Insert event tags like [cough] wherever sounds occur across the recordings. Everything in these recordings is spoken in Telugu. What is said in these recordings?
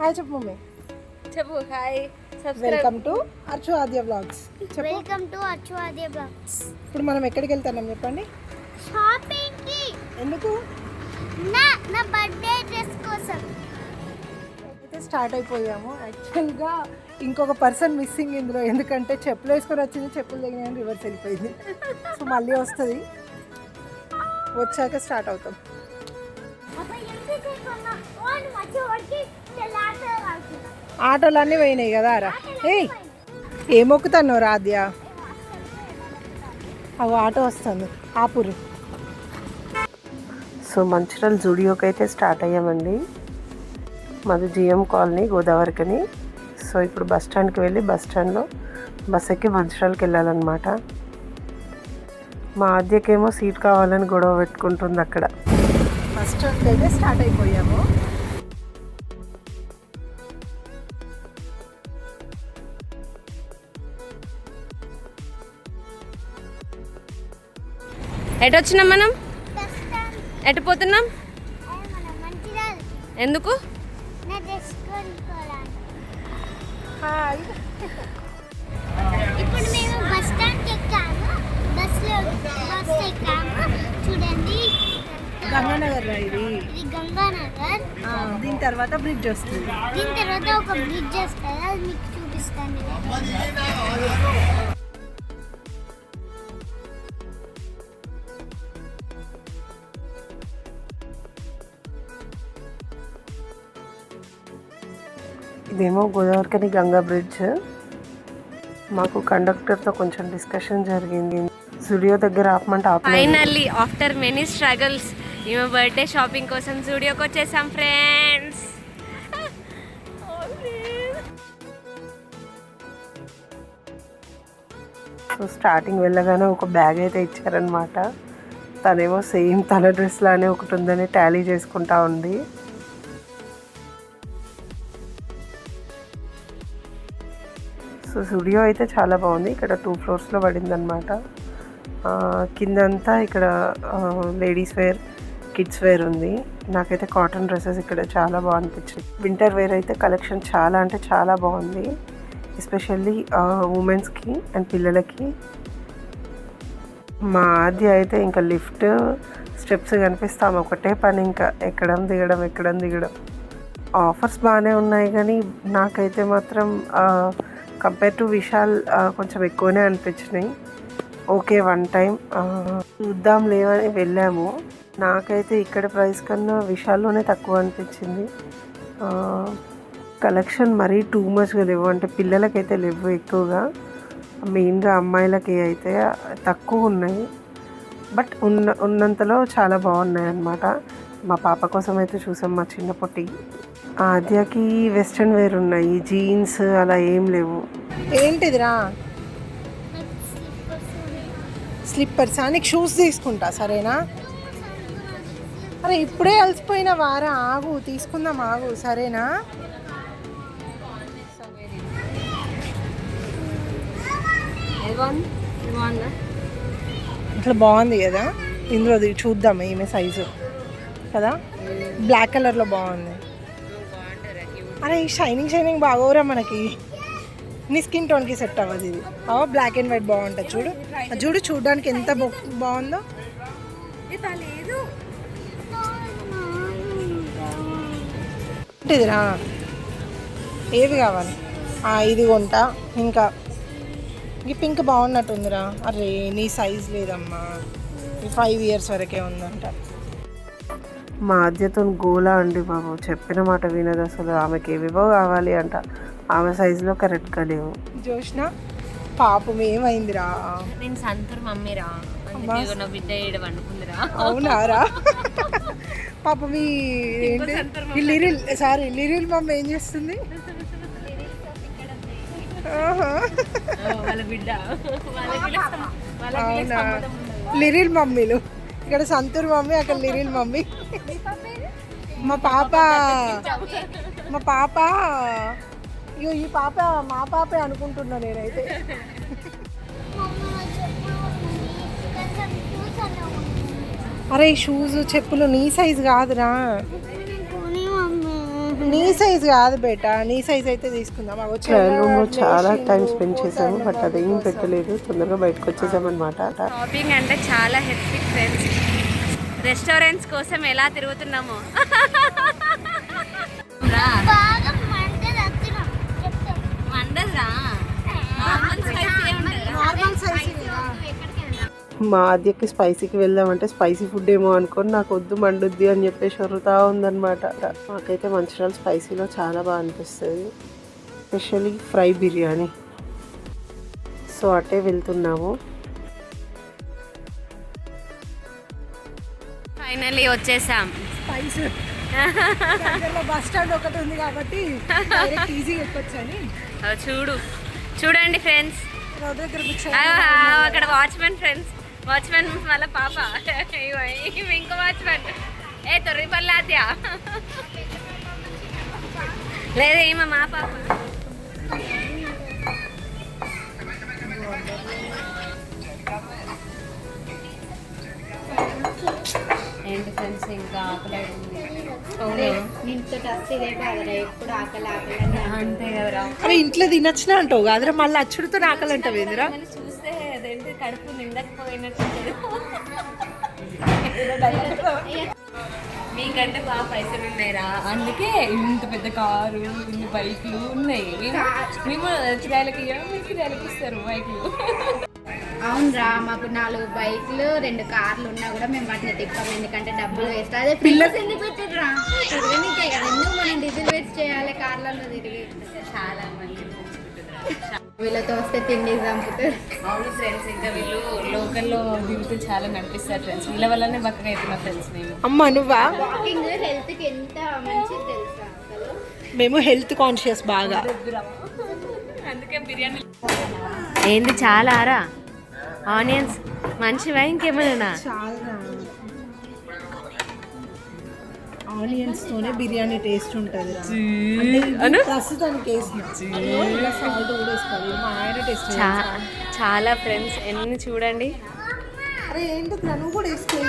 హాయ్ చెప్పు మమ్మీ. చెప్పు hi. Subscribe welcome to Archu Aadya blogs చెప్పు. Welcome to Achu Aadya blogs ఇప్పుడు మనం ఎక్కడికి వెళ్తున్నాం చెప్పండి. షాపింగ్కి ఎందుకు? నా నా బర్త్డే డ్రెస్ కోసం. అయితే స్టార్ట్ అయిపోయాము. యాక్చువల్గా ఇంకొక పర్సన్ మిస్సింగ్ ఇందులో. ఎందుకంటే చెప్పులు వేసుకొని వచ్చింది చెప్పులు దగ్గర రివర్స్ వెళ్ళిపోయింది. సో మళ్ళీ వస్తుంది. వచ్చాక స్టార్ట్ అవుతాం. రాల్సిన ఆటోలు అన్నీ పోయినాయి కదా రా. ఏయ్ ఏ మొక్కుతాను రాధ్య? అవి ఆటో వస్తుంది. ఆపురు సో మంచిర్యాల జూడియోకి అయితే స్టార్ట్ అయ్యామండి. మాది జిఎం కాలనీ గోదావరికని. సో ఇప్పుడు బస్ స్టాండ్కి వెళ్ళి బస్ స్టాండ్లో బస్ ఎక్కి మంచిర్యాలకి వెళ్ళాలన్నమాట. మా ఆద్యకేమో సీట్ కావాలని గొడవ పెట్టుకుంటుంది అక్కడ. ఫస్ట్ స్టాండ్కి అయితే స్టార్ట్ అయిపోయాము. ఎటు వచ్చినాం మనం? స్టాండ్ ఎటు పోతున్నాం? ఎందుకు? ఇప్పుడు మేము బస్ ఎక్కాము. బస్లో బస్ ఎక్కాము. చూడండి. గంగానగర్ రా ఇది. ఇది గంగానగర్. ఆ, దీని తర్వాత బ్రిడ్జ్ వస్తుంది. దీని తర్వాత ఒక బ్రిడ్జ్ వస్తుంది. అది మీకు చూపిస్తాను ఇదేమో గోదావరికని గంగా బ్రిడ్జ్. మాకు కండక్టర్తో కొంచెం డిస్కషన్ జరిగింది. జూడియో దగ్గర ఆపమంటే ఫైనల్లీ ఆఫ్టర్ మెనీ స్ట్రగల్స్ ఈమె బర్త్డే షాపింగ్ కోసం జూడియోకి వచ్చేసాం ఫ్రెండ్స్ సో స్టార్టింగ్ వెళ్ళగానే ఒక బ్యాగ్ అయితే ఇచ్చారనమాట తనేమో సేమ్ తన డ్రెస్ లానే ఒకటి ఉందని టాలీ చేసుకుంటా ఉంది. సో స్టూడియో అయితే చాలా బాగుంది. ఇక్కడ టూ ఫ్లోర్స్లో పడింది అనమాట కిందంతా ఇక్కడ లేడీస్ వేర్ కిడ్స్ వేర్ ఉంది. నాకైతే కాటన్ డ్రెస్సెస్ ఇక్కడ చాలా బాగా అనిపించింది వింటర్ వేర్ అయితే కలెక్షన్ చాలా అంటే చాలా బాగుంది. ఎస్పెషల్లీ ఉమెన్స్కి అండ్ పిల్లలకి. మా ఆది అయితే ఇంకా లిఫ్ట్ స్టెప్స్ కనిపిస్తాము ఒకటే పని ఇంకా ఎక్కడం దిగడం ఎక్కడం దిగడం. ఆఫర్స్ బాగానే ఉన్నాయి కానీ నాకైతే మాత్రం కంపేర్ టు విశాల్ కొంచెం ఎక్కువనే అనిపించినాయి. ఓకే వన్ టైం చూద్దాం లేవని వెళ్ళాము. నాకైతే ఇక్కడ ప్రైస్ కన్నా విశాల్లోనే తక్కువ అనిపించింది. కలెక్షన్ మరీ టూ మచ్గా లేవు. అంటే పిల్లలకైతే లేవు ఎక్కువగా. మెయిన్గా అమ్మాయిలకి అయితే తక్కువ ఉన్నాయి. బట్ ఉన్న ఉన్నంతలో చాలా బాగున్నాయి అన్నమాట మా పాప కోసం అయితే చూసాం మా చిన్న పొట్టి. ఆద్యకి వెస్ట్రన్ వేర్ ఉన్నాయి జీన్స్ అలా ఏం లేవు. ఏంటిదిరా. స్లిప్పర్స్ నీకు షూస్ తీసుకుంటా సరేనా? అరే ఇప్పుడే అలసిపోయిన వారా ఆగు తీసుకుందాం ఆగు సరేనా? ఇట్లా బాగుంది కదా? ఇందులో ఇది చూద్దాం ఈమె సైజు కదా? బ్లాక్ కలర్లో బాగుంది. అరే ఈ షైనింగ్ షైనింగ్ బాగోరా మనకి. నీ స్కిన్ టోన్కి సెట్ అవ్వదు ఇది. అవ బ్లాక్ అండ్ వైట్ బాగుంటుంది. చూడు. చూడు చూడడానికి ఎంత బాగుందో. ఇదిరా. ఏవి కావాలి? ఇది కొంట. ఇంకా. ఈ పింక్ బాగున్నట్టుందిరా. అరే నీ సైజ్ లేదమ్మా. ఫైవ్ ఇయర్స్ వరకే ఉందంట. మా ఆద్యతో గోలా అండి బాబు. చెప్పిన మాట వినదు అసలు. ఆమెకి ఏవేవో కావాలి అంట. ఆమె సైజులో కరెక్ట్గా లేవు. జోష్న పాపం ఏమైందిరా? నేను సంతూర్ మమ్మీరా. అందుకే నా బిడ్డ ఏడు వండుకుందిరా అవునారా పాపం ఏంటి? ఈ లిరిల్ సారీ లిరిల్ మమ్మ ఏం చేస్తుంది. వాళ్ళ బిడ్డ. లిరిల్ మమ్మీలు. ఇక్కడ సంతూర్ మమ్మీ అక్కడ లిరిల్ మమ్మీ. మా పాప మా పాప ఇగో ఈ పాప మా పాపే అనుకుంటున్నా నేనైతే. అరే ఈ షూస్ చెప్పులు నీ సైజ్ కాదురా. నీ సైజ్ కాదు బేట నీ సైజ్ అయితే తీసుకుందాం. రూమ్లో చాలా టైం స్పెండ్ చేసాము బట్ అదేం పెట్టలేదు తొందరగా బయటకు వచ్చేసామన్నమాట. షాపింగ్ అంటే చాలా హెక్టిక్ ఫ్రెండ్స్ రెస్టారెంట్స్ కోసం ఎలా తిరుగుతున్నామో. మా ఆద్యకి స్పైసీకి వెళ్దామంటే స్పైసీ ఫుడ్ ఏమో అనుకొని నాకు వద్దు మండుద్ది అని చెప్పేసి వరుతా ఉందన్నమాట. నాకైతే మంచిర్యాల స్పైసీలో చాలా బాగా అనిపిస్తుంది. Specially fry biryani. సో అటే వెళ్తున్నాము. ఫైనల్లీ వచ్చేసాం. స్పైస్ బస్ స్టాండ్ ఒకటి ఉంది కాబట్టి ఈజీగా ఎక్కొచ్చు అని అవి చూడు. చూడండి ఫ్రెండ్స్ అక్కడ వాచ్మెన్ ఫ్రెండ్స్ వాచ్మెన్ వాళ్ళ పాప. ఇంకో వాచ్మెన్ ఏ తొర్రి పల్లాద్యా? లేదు ఈమె మా పాప. ఏంటి ఫ్రెండ్స్ ఇంకా ఆకలి అంతే కదరా. అరే ఇంట్లో తినొచ్చిన అంటావు కాదురా మళ్ళీ అచ్చుడితో ఆకలి అంటావు ఏందిరా చూస్తే అదేంటి కడుపు నిండకపోయినట్టు మీకంటే బాగా పైసలు ఉన్నాయిరా. అందుకే ఇంత పెద్ద కారు ఇన్ని బైక్లు ఉన్నాయి. మేము కిరాయిలకి ఇవ్వడం మీరు కిరాయిలకి ఇస్తారు బైక్లు? అవునరా మాకు నాలుగు బైక్లు రెండు కార్లు ఉన్నా కూడా మేము వాటిని తిప్పాం ఎందుకంటే డబ్బులు వేస్ట్. అదే పిల్లలు ఎందుకు తిరగనికే కదా ఎందుకు మనం డీజిల్ వేస్ట్ చేయాలి కార్లలో తిరిగి చాలా మంది. వీళ్ళతో వస్తే తిండి చంపుతారు. అవును ఫ్రెండ్స్ ఇంకా వీళ్ళు లోకల్లో దిగుతూ చాలా నడిపిస్తారు ఫ్రెండ్స్ వీళ్ళ వల్లనే బక్కగా అవుతున్నా ఫ్రెండ్స్ నేను అమ్మ నువ్వా? వాకింగ్ హెల్త్కి ఎంత మంచిది తెలుసా మేము హెల్త్ కాన్షియస్ బాగా. అందుకే బిర్యానీ ఏంది చాలా ఆరా? ఆనియన్స్. మంచివా ఇంకేమైనా చాలా. ఆనియన్స్ తోనే బిర్యానీ టేస్ట్ ఉంటుంది ప్రస్తుతానికి చాలా ఫ్రెండ్స్ ఎన్ని చూడండి. అరే ఏంటి నువ్వు కూడా వేసుకోవాలి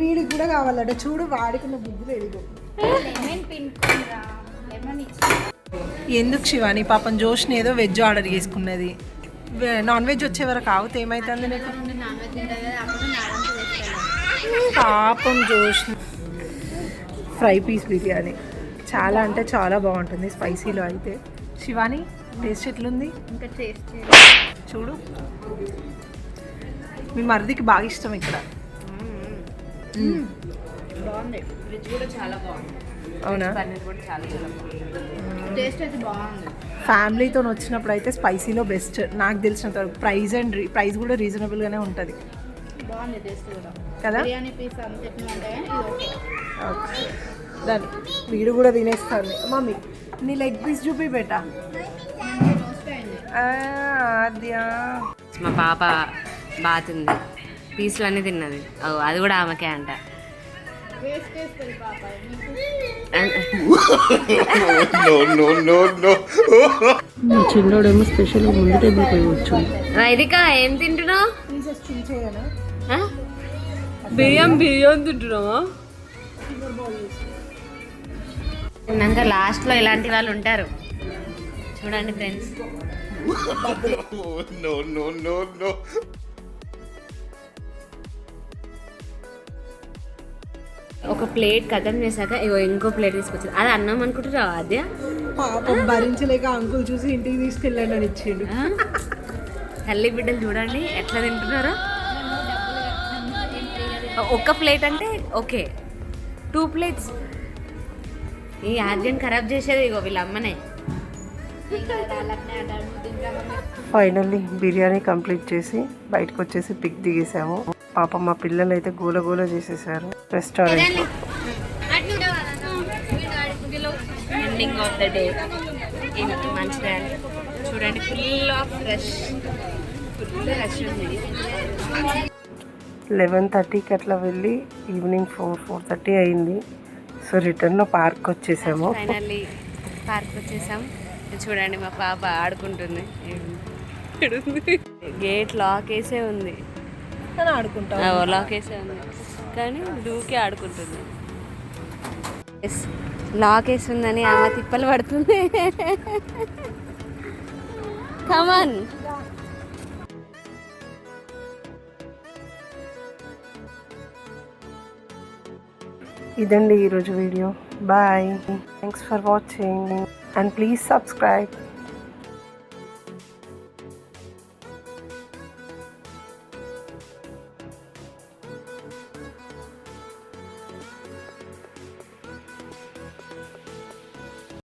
వీడికి కూడా కావాలట. చూడు వాడికున్న బుద్ధి లేదు లెమన్ ఇచ్చి ఎందుకు శివాని? పాపం జోష్ని ఏదో వెజ్ ఆర్డర్ చేసుకున్నది. నాన్ వెజ్ వచ్చే వరకు ఆగితే ఏమైతుంది నీకు? పాపం జోష్ని. Fry piece biryani. చాలా అంటే చాలా బాగుంటుంది స్పైసీలో అయితే. శివాని టేస్ట్ ఎట్లుంది? ఇంకా టేస్ట్ చూడు. మీ మరిదికి బాగా ఇష్టం ఇక్కడ. బాగుంది. చాలా బాగుంది. అవునా? పన్నీర్ కూడా చాలా టేస్ట్ అయితే బాగుంది. ఫ్యామిలీతో వచ్చినప్పుడు అయితే స్పైసీలో బెస్ట్. నాకు తెలిసినంత వరకు ప్రైస్ అండ్ ప్రైస్ కూడా రీజనబుల్గానే ఉంటుంది. బాగుంది టేస్ట్ కూడా. కదా? Biryani piece okay. వీడు కూడా తినేస్తాను మమ్మీ నీ లెగ్ పీస్ చూపి బేటా? అద్యా మా పాప బాతుంది పీసులు అన్నీ తిన్నది. ఓ, అది కూడా ఆమెకే అంట. చిన్నోడేమో స్పెషల్ ముందు టేబుల్ పోయి కూర్చుంది రైదిక ఏం తింటున్నావు? బిర్యానీ బిర్యానీ తింటున్నావా? తిన్నాక లాస్ట్లో ఇలాంటి వాళ్ళు ఉంటారు. చూడండి ఫ్రెండ్స్ [laughs] ఒక ప్లేట్ కథం చేశాక ఇగో ఇంకో ప్లేట్ తీసుకొచ్చింది అది అన్నం అనుకుంటున్నావా అదే పాపం భరించలేక అంకుల్ చూసి ఇంటికి తీసుకెళ్ళండి అని ఇచ్చిండు. తల్లి బిడ్డలు చూడండి ఎట్లా తింటున్నారో. ఒక్క ప్లేట్ అంటే ఓకే. Two plates. ఈ ఆద్యం ఖరాబ్ చేసేది ఇగో వీళ్ళ అమ్మనే. ఫైనల్లీ బిర్యానీ కంప్లీట్ చేసి బయటకు వచ్చేసి పిక్ దిగేసాము. పాప మా పిల్లలు అయితే గోల గోల చేసేసారు. Restaurant ending of the day ఇంటి మంచిగా చూడండి full of rush full rush ఉంది. లెవెన్ థర్టీకి అట్లా వెళ్ళి ఈవినింగ్ ఫోర్ ఫోర్ థర్టీ అయింది. సో రిటర్న్లో పార్క్ వచ్చేసాము. ఫైనల్లీ పార్క్ వచ్చేసాం. చూడండి మా పాప ఆడుకుంటుంది. గేట్ లాక్ వేసే ఉంది. అని ఆడుకుంటావు. లాకేసే ఉంది కానీ దూకి ఆడుకుంటుంది. లాకేస్ ఉందని ఆమె తిప్పలు పడుతుంది. కమాన్ ఇదండి ఈరోజు video. Bye thanks for watching and please subscribe